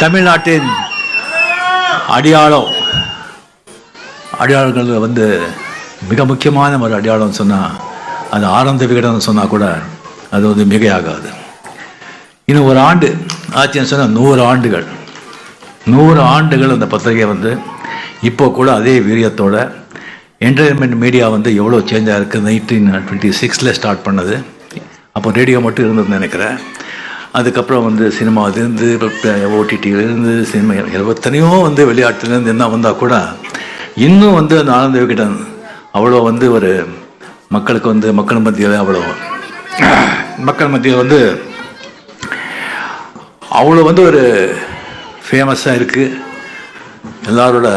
தமிழ்நாட்டின் அடையாளம். அடையாளங்கள் வந்து மிக முக்கியமான ஒரு அடையாளம் சொன்னால் அது ஆனந்த விகடன் சொன்னால் கூட அது வந்து மிகையாகாது. இன்னும் ஒரு ஆண்டு ஆச்சுன்னு சொன்னால் நூறு ஆண்டுகள். நூறு ஆண்டுகள் அந்த பத்திரிகை வந்து இப்போ கூட அதே வீரியத்தோட என்டர்டைன்மெண்ட் மீடியா வந்து எவ்வளோ சேஞ்சாக இருக்குது நைன்டீன் டுவெண்ட்டி சிக்ஸில் ஸ்டார்ட் பண்ணது. அப்போ ரேடியோ மட்டும் இருந்ததுன்னு நினைக்கிறேன். அதுக்கப்புறம் வந்து சினிமாவிலேருந்து ஓடிடியிலேருந்து சினிமா எத்தனையோ வந்து விளையாட்டுலேருந்து என்ன வந்தால் கூட இன்னும் வந்து அந்த ஆனந்த விகடன் அவ்வளோ வந்து ஒரு மக்களுக்கு வந்து மக்கள் மத்தியில் அவ்வளோ மக்கள் மத்தியில் வந்து அவ்வளோ வந்து ஒரு ஃபேமஸாக இருக்குது எல்லாரோட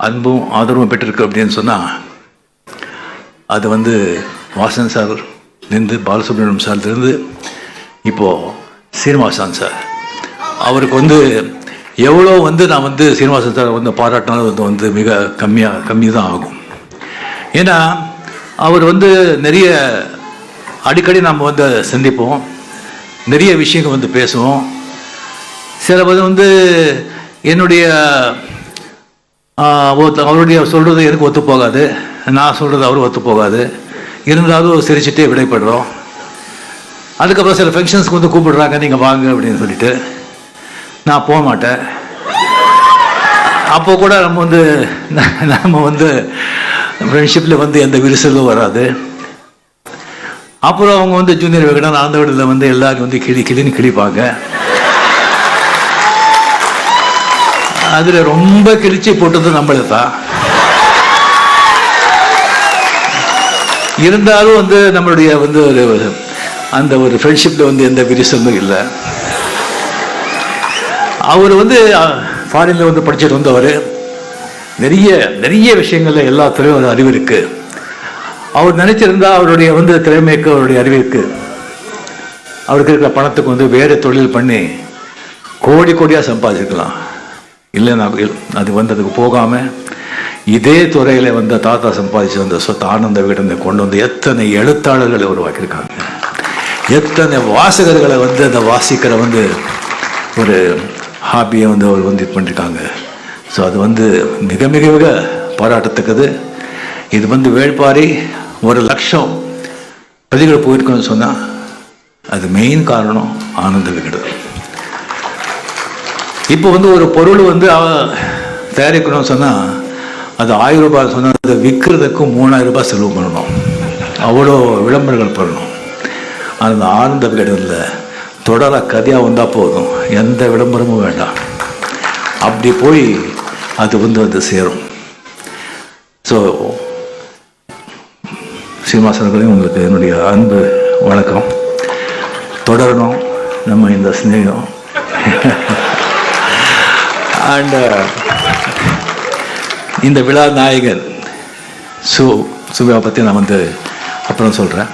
அன்பும் ஆதரவும் பெற்றிருக்கு அப்படின்னு சொன்னால் அது வந்து வாசன் சார் இருந்து பாலசுப்ரமணியம் சார்லேருந்து இப்போது சீனிவாசன் சார். அவருக்கு வந்து எவ்வளோ வந்து நான் வந்து சீனிவாசன் சார் வந்து பாராட்டினாலும் வந்து வந்து மிக கம்மியாக கம்மி தான் ஆகும். ஏன்னா அவர் வந்து நிறைய அடிக்கடி நம்ம வந்து சந்திப்போம். நிறைய விஷயங்கள் வந்து பேசுவோம். சில பேர் வந்து என்னுடைய அவருடைய சொல்கிறது எனக்கு ஒத்து போகாது. நான் சொல்கிறது அவர் ஒத்து போகாது. இருந்தாலும் சிரிச்சுட்டே விடைபடுறோம் அதுக்கப்புறம் சில ஃபங்க்ஷன்ஸ்க்கு வந்து கூப்பிடுறாங்க நீங்கள் வாங்க அப்படின்னு சொல்லிட்டு. நான் போக மாட்டேன். அப்போ கூட நம்ம வந்து நம்ம வந்து ஃப்ரெண்ட்ஷிப்பில் வந்து எந்த விரிசலும் வராது. அப்புறம் அவங்க வந்து ஜூனியர் விகடன் அந்த வீட்டில் வந்து எல்லாரும் வந்து கிளி கிளின்னு கிழிப்பாங்க. அதில் ரொம்ப கிழிச்சு போட்டது நம்மளை தான். இருந்தாலும் வந்து நம்மளுடைய வந்து ஒரு அந்த ஒரு ஃப்ரெண்ட்ஷிப்பில் வந்து எந்த விரிசலும் இல்லை. அவர் வந்து ஃபாரினில் வந்து படிச்சுட்டு வந்தவர். நிறைய நிறைய விஷயங்கள்ல எல்லாத்துலேயும் ஒரு அறிவு இருக்குது அவர் நினைச்சிருந்தா அவருடைய வந்து திறமைக்கு அவருடைய அறிவிற்கு அவருக்கு இருக்கிற பணத்துக்கு வந்து வேறு தொழில் பண்ணி கோடி கோடியாக சம்பாதிச்சிருக்கலாம். இல்லை நான் அது வந்து அதுக்கு போகாமல் இதே துறையில் வந்த தாத்தா சம்பாதிச்சு வந்த சொத்து ஆனந்த விகடனை கொண்டு வந்து எத்தனை எழுத்தாளர்களை உருவாக்கியிருக்காங்க. எத்தனை வாசகர்களை வந்து அந்த வாசிக்கிற வந்து ஒரு ஹாபியை வந்து அவர் வந்து இது பண்ணியிருக்காங்க ஸோ அது வந்து மிக மிக மிக பாராட்டத்தக்கது. இது வந்து வேள்பாரி ஒரு லட்சம் பிரதிகள் போயிருக்கோன்னு சொன்னால் அது மெயின் காரணம் ஆனந்த விகடன். இப்போ வந்து ஒரு பொருள் வந்து தயாரிக்கணும்னு சொன்னால் அது ஆயிரம் ரூபாய் சொன்னால் அதை விற்கிறதுக்கு மூணாயிரம் ரூபாய் செலவு பண்ணணும். அவ்வளோ விளம்பரங்கள் பண்ணணும். அந்த ஆனந்த விகடனில் தொடர கதையாக வந்தால் போதும். எந்த விளம்பரமும் வேண்டாம். அப்படி போய் அது வந்து அது சேரும். ஸோ சீனிவாசனர்களையும் உங்களுக்கு என்னுடைய அன்பு வணக்கம். தொடரணும். நம்ம இந்த சிநேகம். அண்ட் இந்த விழா நாயகர் சு சுபா பற்றி நான் வந்து அப்புறம் சொல்கிறேன்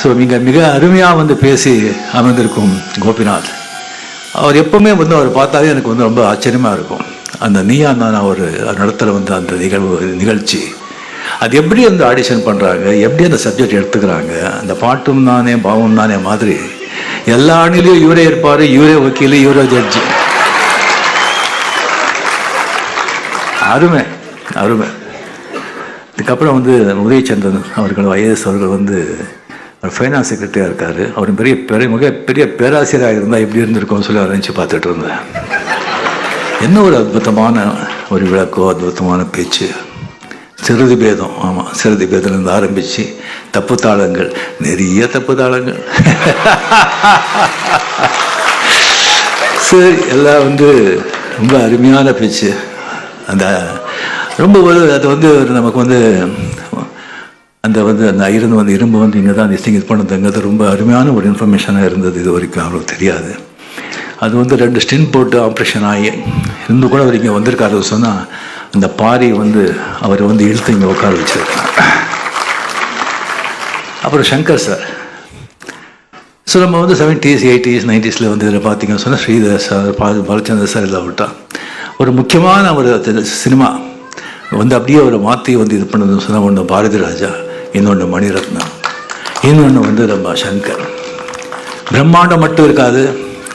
ஸோ மிக மிக அருமையாக வந்து பேசி அமர்ந்திருக்கும் கோபிநாத். அவர் எப்பவுமே வந்து அவர் பார்த்தாலே எனக்கு வந்து ரொம்ப ஆச்சரியமாக இருக்கும். அந்த நீயா நான் ஒரு நடத்துகிற வந்து அந்த நிகழ்வு நிகழ்ச்சி. அது எப்படி அந்த ஆடிஷன் பண்ணுறாங்க எப்படி அந்த சப்ஜெக்ட் எடுத்துக்கிறாங்க? அந்த பாட்டும் நானே பாவம் நானே மாதிரி எல்லா அணிலையும் இவரே இருப்பார் இவரே வக்கீல் இவரே ஜட்ஜி அருமை அருமை. இதுக்கப்புறம் வந்து உதயச்சந்திரன் அவர்கள் ஐஏஎஸ் அவர்கள் வந்து ஃபைனான்ஸ் செக்ரட்டரியாக இருக்கார். அவர் பெரிய பெரிய மிக பெரிய பேராசிரியராக இருந்தால் எப்படி இருந்திருக்கும்னு சொல்லி அவர் நினச்சி பார்த்துட்டு இருந்தேன் என்ன ஒரு அற்புதமான ஒரு விளக்கோ அற்புதமான பேச்சு. சிறுதி பேதம் ஆமாம் சிறுதி பேதம்லேருந்து ஆரம்பித்து தப்பு தாளங்கள் நிறைய தப்பு தாளங்கள். சரி எல்லாம் வந்து ரொம்ப அருமையான பேச்சு. அந்த ரொம்ப ஒரு அது வந்து நமக்கு வந்து அந்த வந்து அந்த இருந்து வந்து இரும்பு வந்து இங்கே தான் நிச்சயம் இது பண்ணதுங்கிறது ரொம்ப அருமையான ஒரு இன்ஃபர்மேஷனாக இருந்தது. இது வரைக்கும் அவ்வளோ தெரியாது. அது வந்து ரெண்டு ஸ்டின் போட்டு ஆப்ரேஷன் ஆகி இருந்து கூட அவர் இங்கே வந்திருக்காரு. சொன்னால் அந்த பாரி வந்து அவர் வந்து இழுத்து இங்கே உட்கார வச்சிருக்காங்க அப்புறம் சங்கர் சார் ஸோ நம்ம வந்து செவன்டீஸ் எயிட்டிஸ் நைன்டிஸில் வந்து இதில் பார்த்தீங்கன்னு சொன்னால் ஸ்ரீதர் சார் பால் பாலச்சந்தர் சார் இதில் விட்டா ஒரு முக்கியமான ஒரு சினிமா வந்து அப்படியே ஒரு மாற்றி வந்து இது பண்ணதுன்னு சொன்னால் ஒன்று பாரதி ராஜா. இன்னொன்று மணிரத்னம். இன்னொன்று வந்து நம்ம சங்கர். பிரம்மாண்டம் மட்டும் இருக்காது.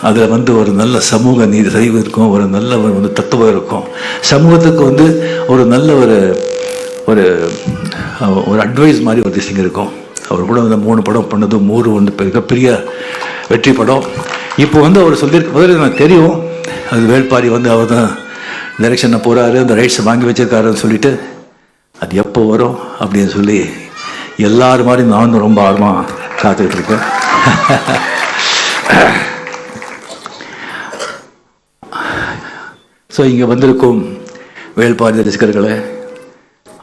அதில் வந்து ஒரு நல்ல சமூக நீதி சரிவு இருக்கும். ஒரு நல்ல ஒரு வந்து தத்துவம் இருக்கும். சமூகத்துக்கு வந்து ஒரு நல்ல ஒரு ஒரு ஒரு அட்வைஸ் மாதிரி ஒரு திசிங் இருக்கும். அவர் கூட அந்த மூணு படம் பண்ணது மூறு வந்து மிகப்பெரிய வெற்றி படம். இப்போ வந்து அவர் சொல்லியிருக்க முதல்ல எனக்கு தெரியும். அது வேள்பாரி வந்து அவர் தான் டைரக்ஷனை போகிறாரு அந்த ரைட்ஸை வாங்கி வச்சிருக்காருன்னு சொல்லிட்டு அது எப்போ வரும் அப்படின்னு சொல்லி எல்லாரும் மாதிரி நானும் ரொம்ப ஆர்வமாக காத்துக்கிட்டு இருக்கேன். ஸோ இங்கே வந்திருக்கும் வேள்பாரி ரசிகர்களே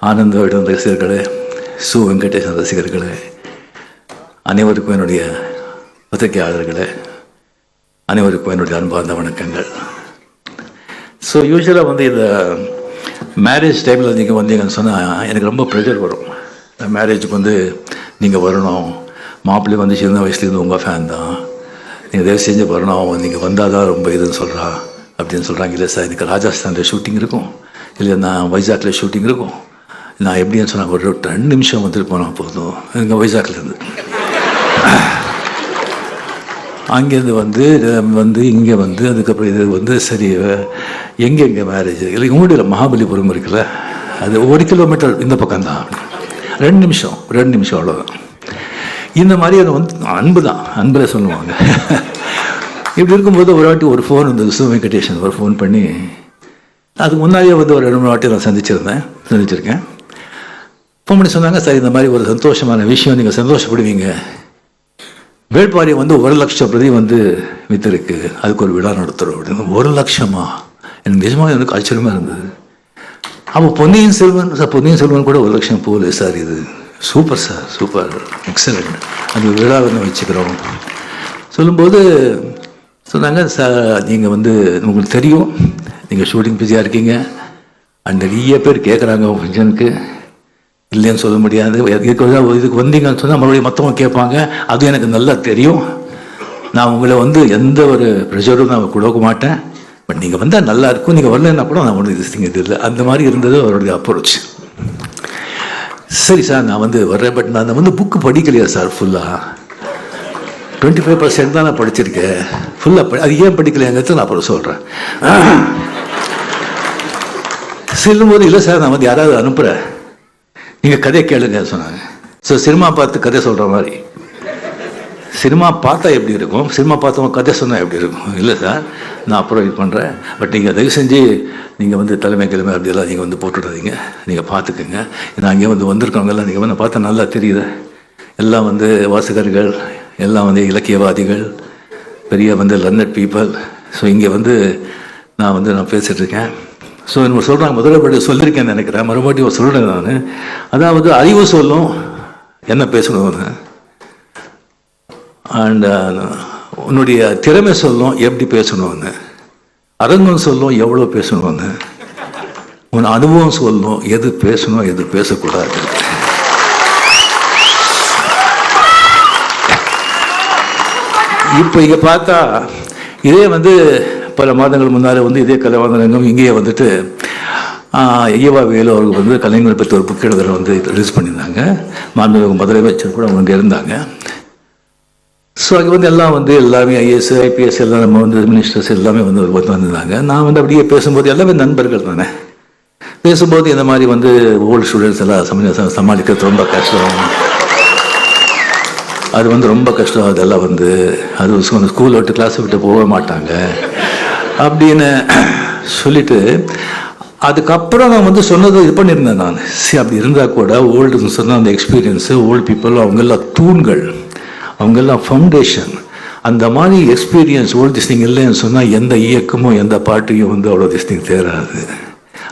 ஆனந்த விடம் ரசிகர்களே சு வெங்கடேசன் ரசிகர்களே அனைவருக்கும் என்னுடைய பத்திரிகையாளர்களே அனைவருக்கும் என்னுடைய அன்பார்ந்த வணக்கங்கள். ஸோ யூஸ்வலாக வந்து இந்த மேரேஜ் டைமில் நீங்கள் வந்தீங்கன்னு சொன்னால் எனக்கு ரொம்ப ப்ரெஷர் வரும். மேரேஜுக்கு வந்து நீங்கள் வரணும். மாப்பிள்ளை வந்து சின்ன வயசுலேருந்து உங்கள் ஃபேன் தான். நீங்கள் தயவு செஞ்சு வரணும். அவன் நீங்கள் வந்தால் தான் ரொம்ப இதுன்னு சொல்கிறா அப்படின்னு சொல்கிறாங்க இல்லை சார் எனக்கு ராஜஸ்தானில் ஷூட்டிங் இருக்கும். இல்லை நான் வைசாக்கில் ஷூட்டிங் இருக்கும். நான் எப்படின்னு சொன்னால் ஒரு ரெண்டு நிமிஷம் வந்துட்டு போனால் போதும். இங்கே வைசாக்லேருந்து அங்கேருந்து வந்து வந்து இங்கே வந்து அதுக்கப்புறம் இது வந்து சரி எங்கே எங்கே மேரேஜ் இல்லை உங்களுடைய மகாபலிபுரம் இருக்குல்ல. அது ஒரு கிலோமீட்டர் இந்த பக்கம் தான் ரெண்டு நிமிஷம் ரெண்டு நிமிஷம் அவ்வளோதான் இந்த மாதிரி அது வந்து அன்பு தான் அன்பில் சொல்லுவாங்க. இப்படி இருக்கும்போது ஒரு வாட்டி ஒரு ஃபோன் இருந்தது சு வெங்கடேஷன் ஒரு ஃபோன் பண்ணி அதுக்கு முன்னாடியே வந்து ஒரு ரெண்டு மூணு வாட்டி நான் சந்திச்சிருந்தேன் சந்திச்சிருக்கேன். ஃபோன் பண்ணி சொன்னாங்க சார் இந்த மாதிரி ஒரு சந்தோஷமான விஷயம் நீங்கள் சந்தோஷப்படுவீங்க. வேட்பாரி வந்து ஒரு லட்சம் பிரதி வந்து வித்திருக்கு. அதுக்கு ஒரு விழா நடத்துகிறோம் அப்படின்னு ஒரு லட்சமா? எனக்கு நிஜமாக எனக்கு ஆச்சரியமாக இருந்தது. அப்போ பொன்னியின் செல்வன் சார் பொன்னியின் செல்வன் கூட ஒரு லட்சம் போகல சார் இது. Super sir super. எக்ஸலண்ட் அந்த விழாவை வச்சுக்கிறோம். சொல்லும்போது சொன்னாங்க சார் நீங்கள் வந்து உங்களுக்கு தெரியும். நீங்கள் ஷூட்டிங் பிஸியாக இருக்கீங்க. அண்ட் நிறைய பேர் கேட்குறாங்க ஃபங்க்ஷனுக்கு இல்லைன்னு சொல்ல முடியாது. இதுக்கு இதுக்கு வந்தீங்கன்னு சொன்னால் மறுபடியும் மற்றவங்க கேட்பாங்க. அதுவும் எனக்கு நல்லா தெரியும். நான் உங்களை வந்து எந்த ஒரு ப்ரெஷரும் நான் கொடுக்க மாட்டேன். பட் நீங்கள் வந்தால் நல்லா இருக்கும். நீங்கள் வரலன்னா கூட நான் ஒன்றும் இது இது இல்லை. அந்த மாதிரி இருந்தது அவருடைய அப்ரோச் சரி சார் நான் வந்து வர்றேன். பட் நான் வந்து புக்கு படிக்கலையா சார் ஃபுல்லாக டுவெண்ட்டி ஃபைவ் பர்சன்ட் தான் நான் படிச்சிருக்கேன். ஃபுல்லாக படி அது ஏன் படிக்கலைங்கிறது நான் அப்புறம் சொல்கிறேன் செல்லும்போது இல்லை சார் நான் வந்து யாராவது அனுப்புகிறேன் நீங்கள் கதையை கேளுங்க சொன்னாங்க. ஸோ சினிமா பார்த்து கதை சொல்கிற மாதிரி. சினிமா பார்த்தா எப்படி இருக்கும்? சினிமா பார்த்தவங்க கதை சொன்னால் எப்படி இருக்கும்? இல்லை சார் நான் அப்புறம் இது பண்ணுறேன் பட் நீங்கள் தயவு செஞ்சு நீங்கள் வந்து தலைமை கிழமை அப்படியெல்லாம் நீங்கள் வந்து போட்டுடாதீங்க. நீங்கள் பார்த்துக்குங்க. நான் அங்கே வந்து வந்திருக்கவங்கெல்லாம் நீங்கள் வந்து பார்த்தா நல்லா தெரியுது. எல்லாம் வந்து வாசகர்கள் எல்லாம் வந்து இலக்கியவாதிகள் பெரிய வந்து லர்னட் பீப்புள் ஸோ இங்கே வந்து நான் வந்து நான் பேசிகிட்ருக்கேன் ஸோ நம்ம சொல்கிறாங்க முதல்ல படி சொல்லியிருக்கேன்னு நினைக்கிறேன். மறுபடியும் சொல்கிறேன் நான். அதாவது அறிவு சொல்லும் என்ன பேசணும்னு அண்ட் uh, உன்னுடைய திறமை சொல்லும் எப்படி பேசணும்னு அரங்கம் சொல்லும் எவ்வளோ பேசணும்னு உன் அனுபவம் சொல்லும் எது பேசணும் எது பேசக்கூடாது. இப்போ இங்கே பார்த்தா இதே வந்து பல மாதங்கள் முன்னால் வந்து இதே கலைவாணரங்கம் இங்கேயே வந்துட்டு ஐயவா வேலு அவர்கள் வந்து கலைஞர்கள் பற்றி ஒரு புக் எழுதுற வந்து ரிலீஸ் பண்ணியிருந்தாங்க. மாண்புமிகு முதலமைச்சர் கூட அவங்க இருந்தாங்க. ஸோ அங்கே வந்து எல்லாம் வந்து எல்லாமே ஐஏஎஸ் ஐபிஎஸ் எல்லாம் நம்ம வந்து மினிஸ்டர்ஸ் எல்லாமே வந்து வந்து வந்திருந்தாங்க. நான் வந்து அப்படியே பேசும்போது எல்லாமே நண்பர்கள் தானே? பேசும்போது இந்த மாதிரி வந்து ஓல்டு ஸ்டூடெண்ட்ஸ் எல்லாம் சம சமாளிக்கிறது ரொம்ப கஷ்டம். அது வந்து ரொம்ப கஷ்டம். அதெல்லாம் வந்து அது ஸ்கூல் விட்டு கிளாஸ் விட்டு போக மாட்டாங்க. அப்படின்னு சொல்லிட்டு அதுக்கப்புறம் நான் வந்து சொன்னது இது பண்ணியிருந்தேன் நான். சரி அப்படி இருந்தால் கூட ஓல்டுன்னு சொன்னால் அந்த எக்ஸ்பீரியன்ஸு ஓல்டு பீப்புள் அவங்கெல்லாம் தூண்கள். அவங்கெல்லாம் ஃபவுண்டேஷன் அந்த மாதிரி எக்ஸ்பீரியன்ஸ் ஓல்ட் திஸ்டிங் இல்லைன்னு சொன்னால் எந்த இயக்கமும் எந்த பாட்டையும் வந்து அவ்வளோ திஸ்டிங் தேராது.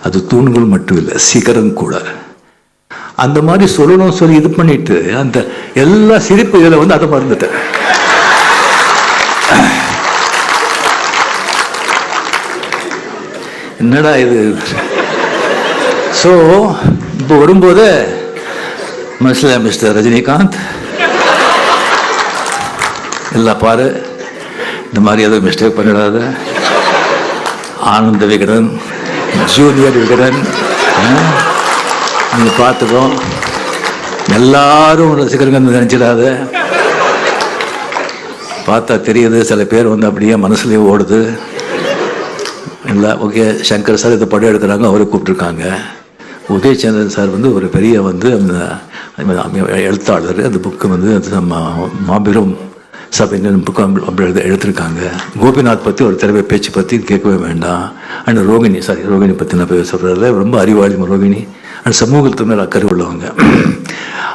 அது தூண்கள் மட்டும் இல்லை சிகரம் கூட. அந்த மாதிரி சொல்லணும் சொல்லி இது பண்ணிட்டு அந்த எல்லா சிரிப்பு இதில் வந்து அதை மறந்துட்டேன். என்னடா இது? ஸோ இப்போ வரும்போது மனசில் மிஸ்டர் ரஜினிகாந்த் எல்லாம் பாரு. இந்த மாதிரி எதுவும் மிஸ்டேக் பண்ணிடாத. ஆனந்த விகடன் ஜூனியர் விகடன் நீங்கள் பார்த்துக்கோ. எல்லாரும் ரசிகர்கள் நினைச்சிடாத. பார்த்தா தெரியுது சில பேர் வந்து அப்படியே மனசுலேயே ஓடுது. இல்லை ஓகே சங்கர் சார் இதை படம் எடுக்கிறாங்க அவரை கூப்பிட்ருக்காங்க உதயச்சந்திரன் சார் வந்து ஒரு பெரிய வந்து அந்த எழுத்தாளர் அந்த புக்கு வந்து நம்ம மாபெரும் சபையின் புக்கு அப்படி எழுத எடுத்திருக்காங்க. கோபிநாத் பற்றி ஒரு தடவை பேச்சு பற்றி கேட்கவே வேண்டாம். அண்ட் ரோகிணி சாரி ரோகிணி பற்றி நான் பேச ரொம்ப அறிவாளி ரோகிணி. அண்ட் சமூகத்து மேலே அக்கறை உள்ளவங்க.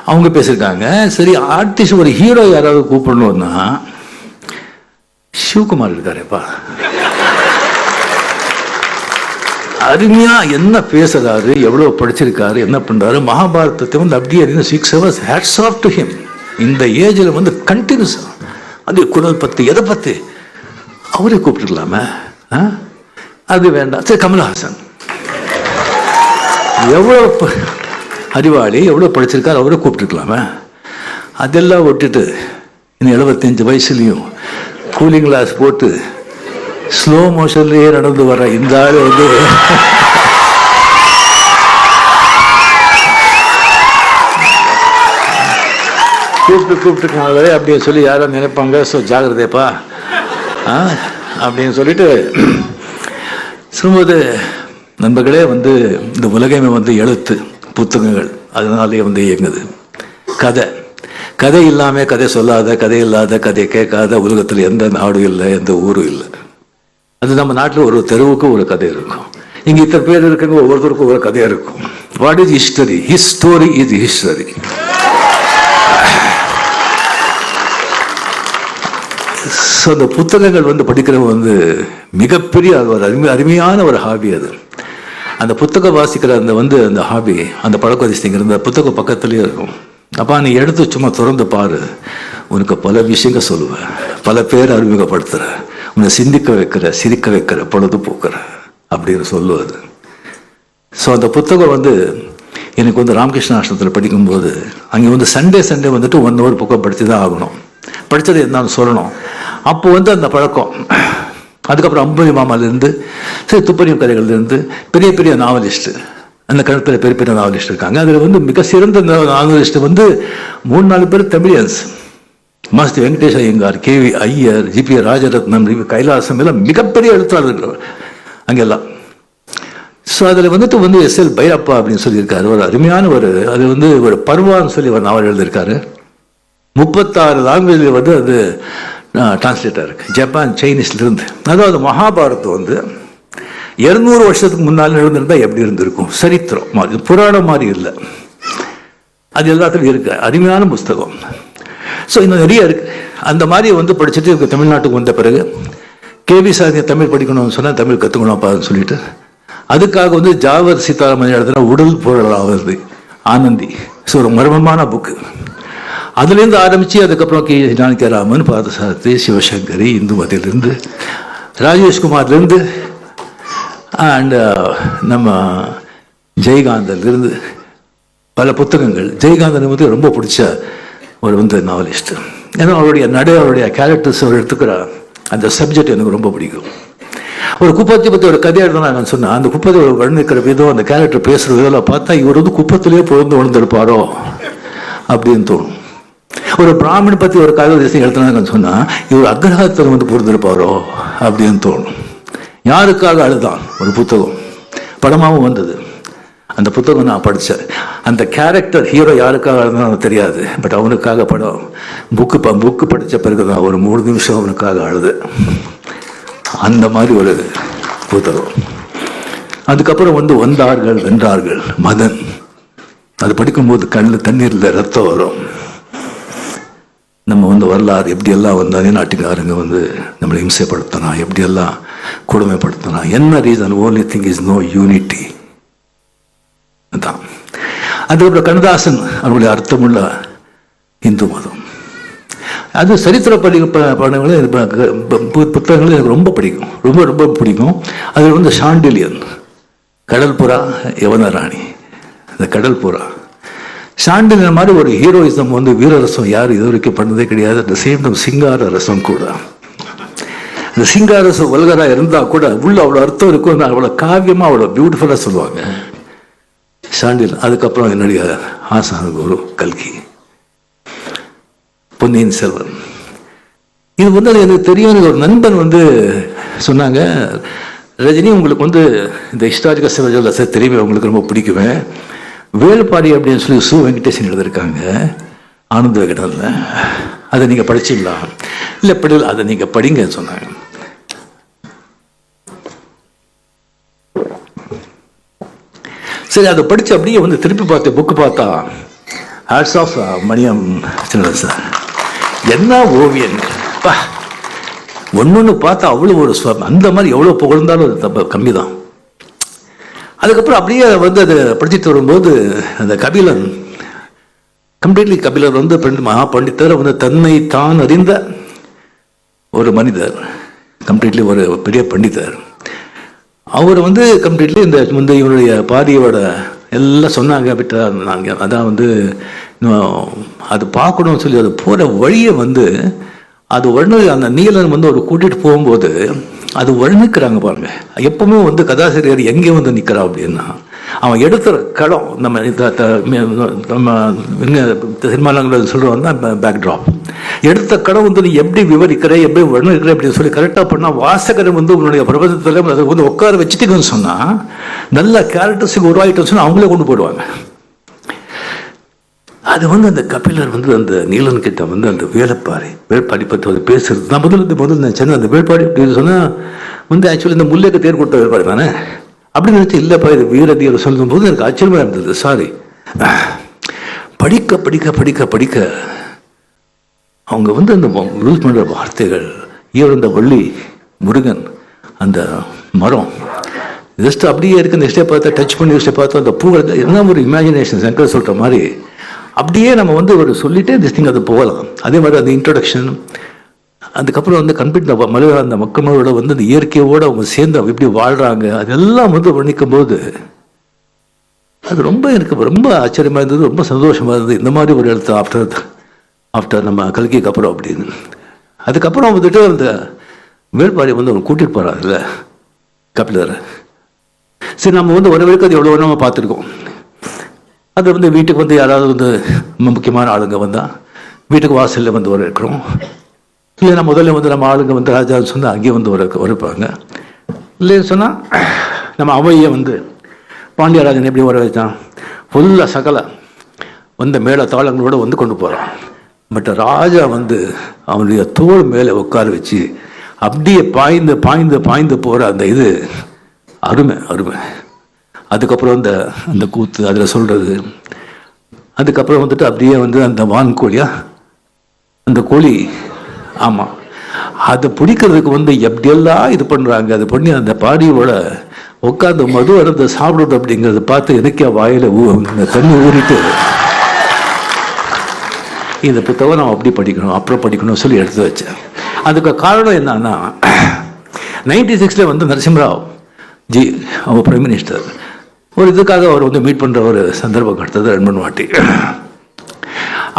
அவங்க பேசியிருக்காங்க. சரி ஆர்டிஸ்ட் ஒரு ஹீரோ யாராவது கூப்பிடணும்னா சிவகுமார் இருக்காருப்பா. அருமையா என்ன பேசுறாரு எவ்வளோ படிச்சிருக்காரு என்ன பண்றாரு மகாபாரதத்தை வந்து அப்படியே six six hours hats off to him இந்த ஏஜில் வந்து கண்டினியூஸ் அது குரல் பத்து எதை பத்து? அவரே கூப்பிட்டுக்கலாமே. ஆ? அது வேண்டாம். சரி கமல்ஹாசன். எவ்வளோ ப- அறிவாளி எவ்வளோ படிச்சிருக்காரு அவரை கூப்பிட்டுருக்கலாமே அதெல்லாம் விட்டுட்டு இன்னும் எழுபத்தஞ்சு வயசுலையும் கூலிங் கிளாஸ் போட்டு ஸ்லோ மோஷன்லேயே நடந்து வர இந்த ஆள் வந்து கூப்பிட்டு கூப்பிட்டுருக்காங்களே அப்படின்னு சொல்லி யாரும் நினைப்பாங்க. ஸோ ஜாகிரதேப்பா ஆ அப்படின்னு சொல்லிட்டு சொல்லும்போது நண்பர்களே வந்து இந்த உலகமே வந்து எழுத்து புத்தகங்கள். அதனாலே வந்து இயங்குது. கதை. கதை இல்லாமல் கதை சொல்லாத கதை இல்லாத கதை கேட்காத உலகத்தில் எந்த நாடும் இல்லை எந்த ஊரும் இல்லை. அது நம்ம நாட்டில் ஒரு தெருவுக்கு ஒரு கதை இருக்கும். இங்கே இத்தனை பேர் இருக்குங்க ஒவ்வொருத்தருக்கும் ஒரு கதையாக இருக்கும். What is history history is history so அந்த புத்தகங்கள் வந்து படிக்கிறவங்க வந்து மிகப்பெரிய அது ஒரு அருமை அருமையான ஒரு ஹாபி அது. அந்த புத்தகம் வாசிக்கிற அந்த வந்து அந்த ஹாபி அந்த பழக்கவரிசைங்கிற அந்த புத்தகம் பக்கத்துலேயே இருக்கும். அப்போ நீ எடுத்து சும்மா திறந்து பாரு. உனக்கு பல விஷயங்கள் சொல்லுவேன். பல பேர் அறிமுகப்படுத்துகிற உன்னை சிந்திக்க வைக்கிற சிரிக்க வைக்கிற பொழுது போக்குற அப்படின்னு சொல்லுவது ஸோ அந்த புத்தகம் வந்து எனக்கு வந்து ராமகிருஷ்ண ஆசிரமத்தில் படிக்கும்போது அங்கே வந்து சண்டே சண்டே வந்துட்டு ஒன் ஹவர் புக்கம் படித்து தான் ஆகணும். படித்தது என்னன்னு சொல்லணும். அப்போ வந்து அந்த பழக்கம். அதுக்கப்புறம் அம்புலி மாமாலேருந்து சரி துப்பறியும் கதைகள்லேருந்து பெரிய பெரிய நாவலிஸ்ட்டு. அந்த கணத்தில் பெரிய பெரிய நாவலிஸ்ட் இருக்காங்க. அதில் வந்து மிக சிறந்த நாவலிஸ்ட் வந்து மூணு நாலு பேர் Tamilians. Master Venkatesh Iyengar KV Iyer GB Rajaratnam Kailasam எல்லாம் மிகப்பெரிய எழுத்தாளர்கள் அங்கெல்லாம். ஸோ அதில் வந்துட்டு வந்து எஸ் எல் பைரப்பா அப்படின்னு சொல்லியிருக்காரு. ஒரு அருமையான ஒரு அது வந்து ஒரு பருவான்னு சொல்லி ஒரு நாவல் எழுதியிருக்காரு. முப்பத்தாறு லாங்குவேஜில் வந்து அது டிரான்ஸ்லேட்டாக இருக்கு. ஜப்பான் சைனீஸ்லேருந்து. அதாவது மகாபாரதம் வந்து இருநூறு வருஷத்துக்கு முன்னால் எழுந்திருந்தா எப்படி இருந்திருக்கும்? சரித்திரம் மாதிரி புராணம் மாதிரி இல்லை. அது எல்லாத்துலையும் இருக்கு. அருமையான புஸ்தகம். ஸோ இன்னும் நிறைய இருக்கு. அந்த மாதிரி வந்து படிச்சுட்டு இவங்க தமிழ்நாட்டுக்கு வந்த பிறகு கேவி சாதியை தமிழ் படிக்கணும்னு சொன்னால் தமிழ் கற்றுக்கணும்ப்பான்னு சொல்லிட்டு அதுக்காக வந்து ஜாவர் சீதாராமன் எழுதுனா உடல் பொருளாவது ஆனந்தி. ஸோ ஒரு மர்மமான புக்கு அதுலேருந்து ஆரம்பித்து அதுக்கப்புறம் கே ஜானகிராமன் பார்த்தசாரதி சிவசங்கரி இந்துமதியிலேருந்து ராஜேஷ்குமார்லேருந்து அண்ட் uh, நம்ம ஜெயகாந்தன்லேருந்து பல புத்தகங்கள். ஜெயகாந்தன் வந்து ரொம்ப பிடிச்ச ஒரு வந்து நாவலிஸ்ட் ஏன்னா அவருடைய நடை அவருடைய கேரக்டர்ஸ் அவர் எடுத்துக்கிற அந்த சப்ஜெக்ட் எனக்கு ரொம்ப பிடிக்கும். ஒரு குப்பத்தை பற்றி ஒரு கதை நான் சொன்னேன் அந்த குப்பத்தை வர்ணிக்கிற விதம் அந்த கேரக்டர் பேசுகிற விதம் பார்த்தா இவர் வந்து குப்பத்திலேயே பிறந்து வளர்ந்துருப்பாரோ அப்படின்னு தோணும். ஒரு பிராமணன் பற்றி ஒரு கதை விஷயம் எழுதுனாங்கன்னு சொன்னால் இவர் அக்ரஹாரத்தில் வந்து பிறந்திருப்பாரோ அப்படின்னு தோணும். யாருக்காக அழுதான்? ஒரு புத்தகம். படமாகவும் வந்தது. அந்த புத்தகம் நான் படித்தேன் அந்த கேரக்டர் ஹீரோ யாருக்காக அழுதானோ தெரியாது. பட் அவனுக்காக படம் புக்கு ப புக்கு படித்த பிறகு தான் ஒரு மூணு நிமிஷம் அவனுக்காக அழுது அந்த மாதிரி ஒரு புத்தகம். அதுக்கப்புறம் வந்து வந்தார்கள் வென்றார்கள். மதன். அது படிக்கும்போது கண்ணில் தண்ணீரில் ரத்தம் வரும். நம்ம வந்து வரலாறு எப்படியெல்லாம் வந்தாலே நாட்டுக்காரங்க வந்து நம்மளை இம்சைப்படுத்தினா எப்படியெல்லாம் கொடுமைப்படுத்தினா என்ன reason only thing is no unity அதான். அதுக்கப்புறம் கண்ணதாசன் அவருடைய அர்த்தமுள்ள இந்து மதம். அது சரித்திர படி ப- படங்களும் புத்தகங்களும் எனக்கு ரொம்ப பிடிக்கும். ரொம்ப ரொம்ப பிடிக்கும். அதில் வந்து ஷாண்டிலியன் கடல் புறா யவன ராணி இந்த கடல் புறா சாண்டினர் மாதிரி ஒரு ஹீரோயிசம் வந்து வீரரசம் யார் இது வரைக்கும் பண்ணதே கிடையாது. அந்த சேம் டைம் சிங்கார ரசம் கூட. இந்த சிங்காரசம் வல்கராக இருந்தால் கூட உள்ள அவ்வளோ அர்த்தம் இருக்கும். அவ்வளோ காவியமாக அவ்வளோ பியூட்டிஃபுல்லாக சொல்லுவாங்க. சாண்டில் அதுக்கப்புறம் என்னுடைய ஆசான குரு கல்கி. பொன்னியின் செல்வன். இது வந்து அது எனக்கு தெரியும் எனக்கு ஒரு நண்பன் வந்து சொன்னாங்க. ரஜினி உங்களுக்கு வந்து இந்த ஹிஸ்டாரிக்கல் சிவஜோலசை தெரியுமே உங்களுக்கு ரொம்ப பிடிக்குமே. வேலுப்பாடி அப்படின்னு சொல்லி சு வெங்கடேசன் எழுதியிருக்காங்க. ஆனந்த விகடனில் அதை நீங்கள் படிச்சிங்களா? இல்லை படிக்கல அதை நீங்கள் படிங்கன்னு சொன்னாங்க. சரி அதை படித்து அப்படியே வந்து திருப்பி பார்த்து புக்கு பார்த்தா ஹேட்ஸ் ஆஃப் uh, மணியம் சின்னது சார். என்ன ஓவியன்? ஒன்று ஒன்று பார்த்தா அவ்வளோ ஒரு அந்த மாதிரி எவ்வளோ புகழ்ந்தாலும் அது கம்மி தான் அதுக்கப்புறம் அப்படியே வந்து அதை படிச்சுட்டு வரும்போது அந்த கபிலன் கம்ப்ளீட்லி கபிலர் வந்து மகா பண்டிதர் வந்து தன்னை தான் அறிந்த ஒரு மனிதர் கம்ப்ளீட்லி ஒரு பெரிய பண்டிதர். அவர் வந்து கம்ப்ளீட்லி இந்த முந்தைய இவருடைய பாதியோட எல்லாம் சொன்னாங்க அப்படின்ட்டு நாங்கள் அதான் வந்து அது பார்க்கணும்னு சொல்லி அது போகிற வழியை வந்து அது உடனே அந்த நீலன் வந்து ஒரு கூட்டிகிட்டு போகும்போது அது வர்ணிக்கிறாங்க பாருங்க. எப்பவுமே வந்து கதாசிரியர் எங்கே வந்து நிற்கிறா அப்படின்னா அவன் எடுத்த கடம் நம்ம நம்ம சினிமாலங்கள் சொல்கிறோம் தான் பேக்ட்ராப் எடுத்த கடம் வந்து நீ எப்படி விவரிக்கிற எப்படி வர்ணிக்கிற அப்படின்னு சொல்லி கரெக்டாக பண்ணால் வாசகர் வந்து உன்னுடைய பிரபஞ்சத்தில் அதை வந்து உட்கார வச்சுட்டுக்குன்னு சொன்னால் நல்ல கேரக்டர்ஸுக்கு உருவாகிட்டோம்னு சொன்னால் அவங்களே கொண்டு போயிடுவாங்க. அது வந்து அந்த கபிலர் வந்து அந்த நீலன் கிட்ட வந்து அந்த வேலைப்பாரி வேள்பாடி பற்றி வந்து பேசுறது. நான் முதல்ல இந்த முதல்ல நினச்சேன் அந்த வேள்பாடி அப்படின்னு சொன்னால் வந்து ஆக்சுவலி இந்த முல்லைக்கு தேர் கொடுத்த வேள்பாடி தானே? அப்படின்னு நினச்சி இல்லைப்பா இது வீரதீர சொல்லும்போது எனக்கு ஆச்சரியமாக இருந்தது. சாரி படிக்க படிக்க படிக்க படிக்க அவங்க வந்து அந்த யூஸ் பண்ணுற வார்த்தைகள் ஈரந்த வள்ளி முருகன் அந்த மரம் ஜஸ்ட் அப்படியே இருக்கு. இந்த ஸ்டெப் பார்த்தா டச் பண்ணி ஸ்டெப் பார்த்தா அந்த பூ என்ன ஒரு இமேஜினேஷன் சங்கர் சொல்கிற மாதிரி அப்படியே நம்ம வந்து ஒரு சொல்லிட்டு திஸ் திங் அது போகலாம். அதே மாதிரி அந்த இன்ட்ரடக்ஷன் அதுக்கப்புறம் வந்து கம்ப்ளீட் மலையாள அந்த மக்களோட வந்து அந்த இயற்கையோடு அவங்க சேர்ந்து அவங்க எப்படி வாழ்கிறாங்க அதெல்லாம் வந்து வர்ணிக்கும் போது அது ரொம்ப எனக்கு ரொம்ப ஆச்சரியமாக இருந்தது ரொம்ப சந்தோஷமாக இருந்தது. இந்த மாதிரி ஒரு எழுத்து ஆஃப்டர் ஆஃப்டர் நம்ம கல்கிக்கு அப்புறம் அப்படின்னு. அதுக்கப்புறம் வந்துட்டு அந்த வேள்பாரி வந்து அவங்க கூட்டிகிட்டு போகிறாங்கல்ல கபிலர். சரி நம்ம வந்து ஒரு வரைக்கும் அது எவ்வளோ நம்ம பார்த்துருக்கோம்? அது வந்து வீட்டுக்கு வந்து யாராவது வந்து ரொம்ப முக்கியமான ஆளுங்க வந்தால் வீட்டுக்கு வாசலில் வந்து வர இருக்கிறோம். இல்லைன்னா முதல்ல வந்து நம்ம ஆளுங்க வந்து ராஜா சொன்னால் அங்கேயே வந்து வர வரப்பாங்க இல்லைன்னு சொன்னால் நம்ம அவையை வந்து பாண்டியராஜன் எப்படி வர வச்சான்? ஃபுல்லாக சகல வந்த மேல தாளங்களோடு வந்து கொண்டு போகிறான் பட் ராஜா வந்து அவனுடைய தோல் மேலே உட்கார வச்சு அப்படியே பாய்ந்து பாய்ந்து பாய்ந்து போகிற அந்த இது அருமை அருமை. அதுக்கப்புறம் அந்த அந்த கூத்து அதில் சொல்கிறது அதுக்கப்புறம் வந்துட்டு அப்படியே வந்து அந்த வான் கோழியா அந்த கோழி ஆமாம் அதை பிடிக்கிறதுக்கு வந்து எப்படியெல்லாம் இது பண்ணுறாங்க அது பண்ணி அந்த பாடியோட உட்காந்து மது அருந்த சாப்பிடுறது அப்படிங்கிறத பார்த்து எனக்கே வாயில் ஊ இந்த தண்ணி ஊறிட்டு இந்த புத்தகம் நான் அப்படி படிக்கணும் அப்புறம் படிக்கணும் சொல்லி எடுத்து வச்சேன். அதுக்கு காரணம் என்னன்னா நைன்டி சிக்ஸில் வந்து நரசிம்மராவ் ஜி அவர் பிரைம் மினிஸ்டர் ஒரு இதுக்காக அவர் வந்து மீட் பண்ணுற ஒரு சந்தர்ப்பம் கிடைத்தது ரெண்டு மூணு வாட்டி.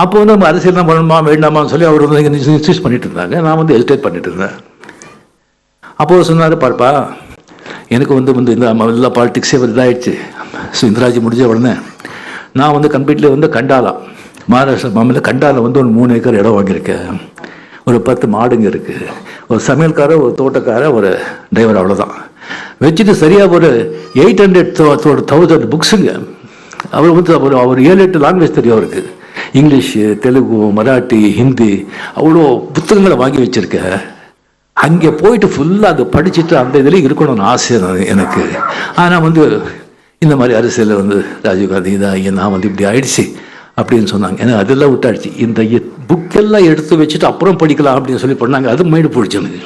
அப்போ வந்து நம்ம அரசியல் தான் பண்ணணுமா வேண்டாமான்னு சொல்லி அவர் வந்து சூஸ் பண்ணிட்டு இருந்தாங்க. நான் வந்து ஹெசிடேட் பண்ணிட்டு இருந்தேன். அப்போது சொன்னார் பார்ப்பா எனக்கு வந்து வந்து இந்த எல்லா பாலிடிக்ஸே இதாகிடுச்சு ஸோ இந்திராஜி முடிஞ்ச உடனே நான் வந்து கம்ப்ளீட்லி வந்து கண்டாலா. மகாராஷ்டிரா மாநில கண்டால வந்து ஒரு மூணு ஏக்கர் இடம் வாங்கியிருக்கேன். ஒரு பத்து மாடுங்க இருக்குது ஒரு சமையல்காரர் ஒரு தோட்டக்காரர் ஒரு டிரைவர் அவ்வளோதான் வச்சுட்டு சரியாக ஒரு எயிட் ஹண்ட்ரட் தௌசண்ட் புக்ஸுங்க அவர் வந்து அவர் அவர் ஏழு எட்டு லாங்குவேஜ் தெரியும் அவருக்கு. இங்கிலீஷு தெலுங்கு மராட்டி ஹிந்தி அவ்வளோ புத்தகங்களை வாங்கி வச்சுருக்க அங்கே போயிட்டு ஃபுல்லாக அதை படிச்சுட்டு அந்த இதில் இருக்கணும்னு ஆசை எனக்கு. ஆனால் வந்து இந்த மாதிரி அரசியலில் வந்து ராஜீவ்காந்தி இதாக நான் வந்து இப்படி ஆயிடுச்சு அப்படின்னு சொன்னாங்க. ஏன்னா அதெல்லாம் விட்டாச்சு. இந்த புக்கெல்லாம் எடுத்து வச்சுட்டு அப்புறம் படிக்கலாம் அப்படின்னு சொல்லி பண்ணாங்க. அது மைண்டு போயிடுச்சு எனக்கு.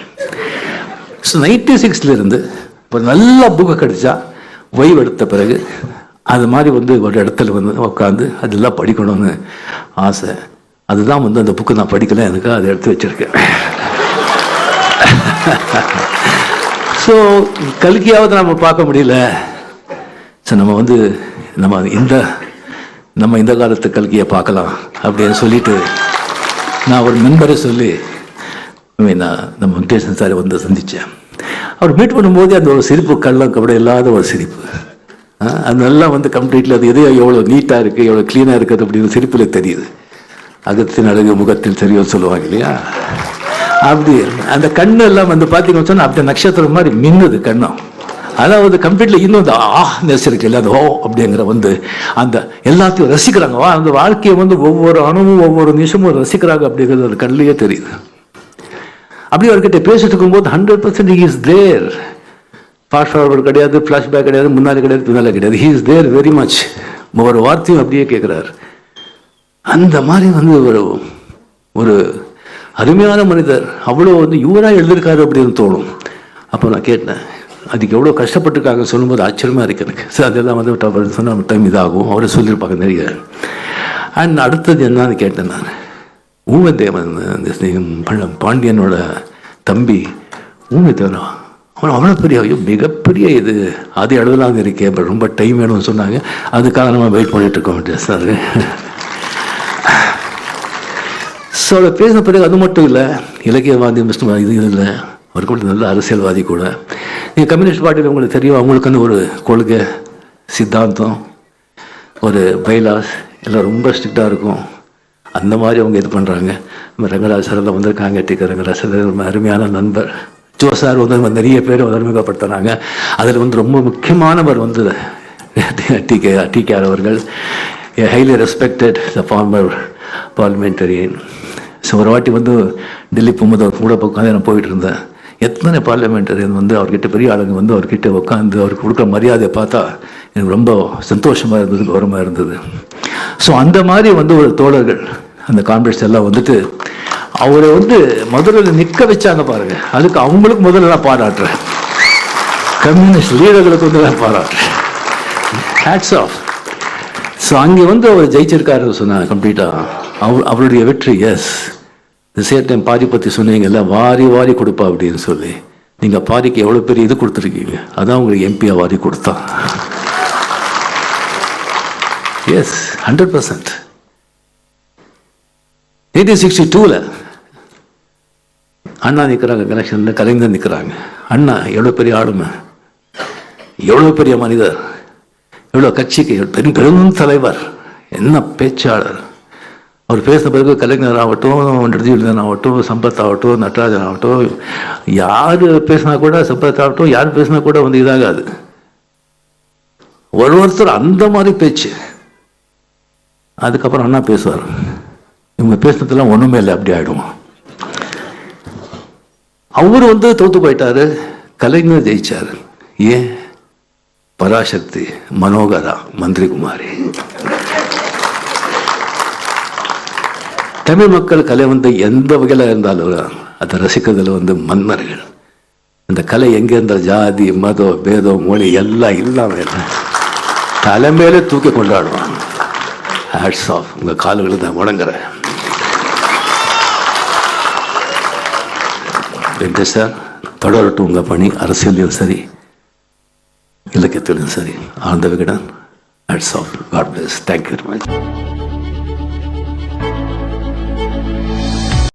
ஸோ நைன்டி சிக்ஸ்லேருந்து இப்போ நல்ல புக்கு கிடைச்சா ஓய்வு எடுத்த பிறகு அது மாதிரி வந்து ஒரு இடத்துல வந்து உட்காந்து அதெல்லாம் படிக்கணும்னு ஆசை. அதுதான் வந்து அந்த புக்கு நான் படிக்கல எனக்கு அதை எடுத்து வச்சுருக்கேன். ஸோ கல்கியாவது நம்ம பார்க்க முடியல. ஸோ நம்ம வந்து நம்ம இந்த நம்ம இந்த காலத்து கல்கியை பார்க்கலாம் அப்படின்னு சொல்லிட்டு நான் ஒரு நண்பரை சொல்லி நான் நம்ம வெங்கடேசன் சாரை வந்து சந்தித்தேன் அவர் மீட் பண்ணும்போது அந்த ஒரு சிரிப்பு கள்ளம் கபடி இல்லாத ஒரு சிரிப்பு. அது நல்லா வந்து கம்ப்ளீட்லி அது எதையோ எவ்வளோ நீட்டாக இருக்குது எவ்வளோ க்ளீனாக இருக்குது அப்படின்னு சிரிப்பில் தெரியுது. அகத்தின் அழகு முகத்தில் தெரியும் சொல்லுவாங்க இல்லையா? அப்படி அந்த கண்ணு எல்லாம் வந்து பார்த்தீங்கன்னு சொன்னால் அப்படியே நட்சத்திரம் மாதிரி மின்னுது கண்ணும். அதாவது கம்ப்ளீட்ல இன்னும் அந்த ஆ நெஸ் இல்லை அந்த ஓ அப்படிங்கிற வந்து அந்த எல்லாத்தையும் ரசிக்கிறாங்க. வா அந்த வாழ்க்கையை வந்து ஒவ்வொரு அணுவும் ஒவ்வொரு நிமிஷமும் ரசிக்கிறாங்க அப்படிங்கிறது அந்த கண்ணிலேயே தெரியுது. அப்படி அவர்கிட்ட பேசிட்டு இருக்கும்போது hundred percent is there fast forward கிடையாது ஃப்ளாஷ்பேக் கிடையாது முன்னாடி கிடையாது பின்னால் கிடையாது. He is there very much ஒவ்வொரு வார்த்தையும் அப்படியே கேட்குறாரு அந்த மாதிரி வந்து ஒரு ஒரு அருமையான மனிதர். அவ்வளோ வந்து இவராக எழுதியிருக்காரு அப்படின்னு தோணும். அப்போ நான் கேட்டேன் அதுக்கு எவ்வளோ கஷ்டப்பட்டுருக்காங்க? சொல்லும்போது ஆச்சரியமாக இருக்கு எனக்கு. சார் அதெல்லாம் வந்து அவர் சொன்ன டைம் இதாகும். அவரை சொல்லியிருப்பாங்க நிறைய. அண்ட் அடுத்தது என்னன்னு கேட்டேன் நான். ஊமதேவன் இந்த ஸ்நேகம் பாண்டியனோட தம்பி ஊமதேவனா அவன் அவ்வளோ பெரிய ஐயோ மிகப்பெரிய இது. அதே எழுதலாம் இருக்கேன் பட் ரொம்ப டைம் வேணும்னு சொன்னாங்க. அதுக்காக நம்ம வெயிட் பண்ணிட்டு இருக்கோம் சார் ஸோ அதை பேசின பிறகு அது மட்டும் இல்லை இலக்கியவாதி மிஸ்டர் இது இல்லை. அவருக்கு மட்டும் நல்ல அரசியல்வாதி கூட. நீங்கள் கம்யூனிஸ்ட் பார்ட்டியில் உங்களுக்கு தெரியும் அவங்களுக்கு வந்து ஒரு கொள்கை சித்தாந்தம் ஒரு பைலாஸ் எல்லாம் ரொம்ப ஸ்ட்ரிக்டாக இருக்கும். அந்த மாதிரி அவங்க இது பண்ணுறாங்க நம்ம ரங்கராஜ் வந்திருக்காங்க டிக்க ரங்கராஜ் சார் ரொம்ப அருமையான நண்பர். ஜோ சார் வந்து நம்ம நிறைய பேர் அறிமுகப்படுத்துகிறாங்க அதில் வந்து ரொம்ப முக்கியமானவர் வந்து டி கே டி கே அவர்கள். Highly respected the former parliamentarian so ஒரு வாட்டி வந்து டெல்லி போகும்போது அவர் கூட உட்காந்து நான் போயிட்டு இருந்தேன். எத்தனை பார்லிமெண்டரியன் வந்து அவர்கிட்ட பெரிய ஆளுங்க வந்து அவர்கிட்ட உட்காந்து அவருக்கு கொடுக்குற மரியாதையை பார்த்தா எனக்கு ரொம்ப சந்தோஷமாக இருந்தது கௌரவமாக இருந்தது. ஸோ அந்த மாதிரி வந்து ஒரு தோழர்கள் அந்த கான்ஃபரன்ஸ் எல்லாம் வந்துட்டு அவரை வந்து மதுரையில் நிற்க வச்சாங்க பாருங்க. அதுக்கு அவங்களுக்கு முதல்ல நான் பாராட்டுறேன். கம்யூனிஸ்ட் லீடர்களுக்கு வந்து நான் பாராட்டுறேன். ஹேட்ஸ் ஆஃப் ஸோ அங்கே வந்து அவர் ஜெயிச்சிருக்காரு சொன்னாங்க கம்ப்ளீட்டாக அவர் அவருடைய வெற்றி எஸ் இந்த சேர் டைம் பாரி பற்றி சொன்னீங்கல்ல வாரி வாரி கொடுப்பா அப்படின்னு சொல்லி. நீங்கள் பாரிக்கு எவ்வளோ பெரிய இது கொடுத்துருக்கீங்க. அதான் உங்களுக்கு எம்பியாக வாரி கொடுத்தா yes hundred percent eighteen sixty டூவில் அண்ணா நிற்கிறாங்க கலெக்ஷனில் கலைஞர் நிற்கிறாங்க அண்ணா எவ்வளோ பெரிய ஆளுமை? எவ்வளோ பெரிய மனிதர்? எவ்வளோ கட்சிக்கு பெரும் பெரும் தலைவர்? என்ன பேச்சாளர்? அவர் பேசின பிறகு கலைஞர் ஆகட்டும் ரஜினிகாந்த் ஆகட்டும் சம்பத் ஆகட்டும் நடராஜன் ஆகட்டும் யார் பேசினா கூட சம்பத் ஆகட்டும் யார் பேசினா கூட வந்து இதாகாது. ஒரு ஒருத்தர் அந்த மாதிரி பேச்சு. அதுக்கப்புறம் அண்ணா பேசுவார். இவங்க பேசுனதெல்லாம் ஒன்றுமே இல்லை அப்படி ஆகிடும் அவர் வந்து தோத்து போயிட்டாரு. கலைஞர் ஜெயிச்சார். ஏன் பராசக்தி மனோகரா மந்திரி குமாரி தமிழ் மக்கள் கலை வந்து எந்த வகையில் இருந்தாலும் அதை ரசிக்கிறதுல வந்து மன்னர்கள். அந்த கலை எங்கே இருந்தால் ஜாதி மதம் பேதம் மொழி எல்லாம் இல்லாமல் தலைமையிலே தூக்கி கொண்டாடுவாங்க. ஹேட்ஸ் ஆஃப் உங்கள் கால்களுக்கு தான் முடங்குறேன். வெங்கடேஷ் சார் தொடரட்டும் உங்கள் பணி. அரசியலையும் சரி இலக்கியத்திலும் சரி. Ananda Vikatan. Hats off god bless thank you very much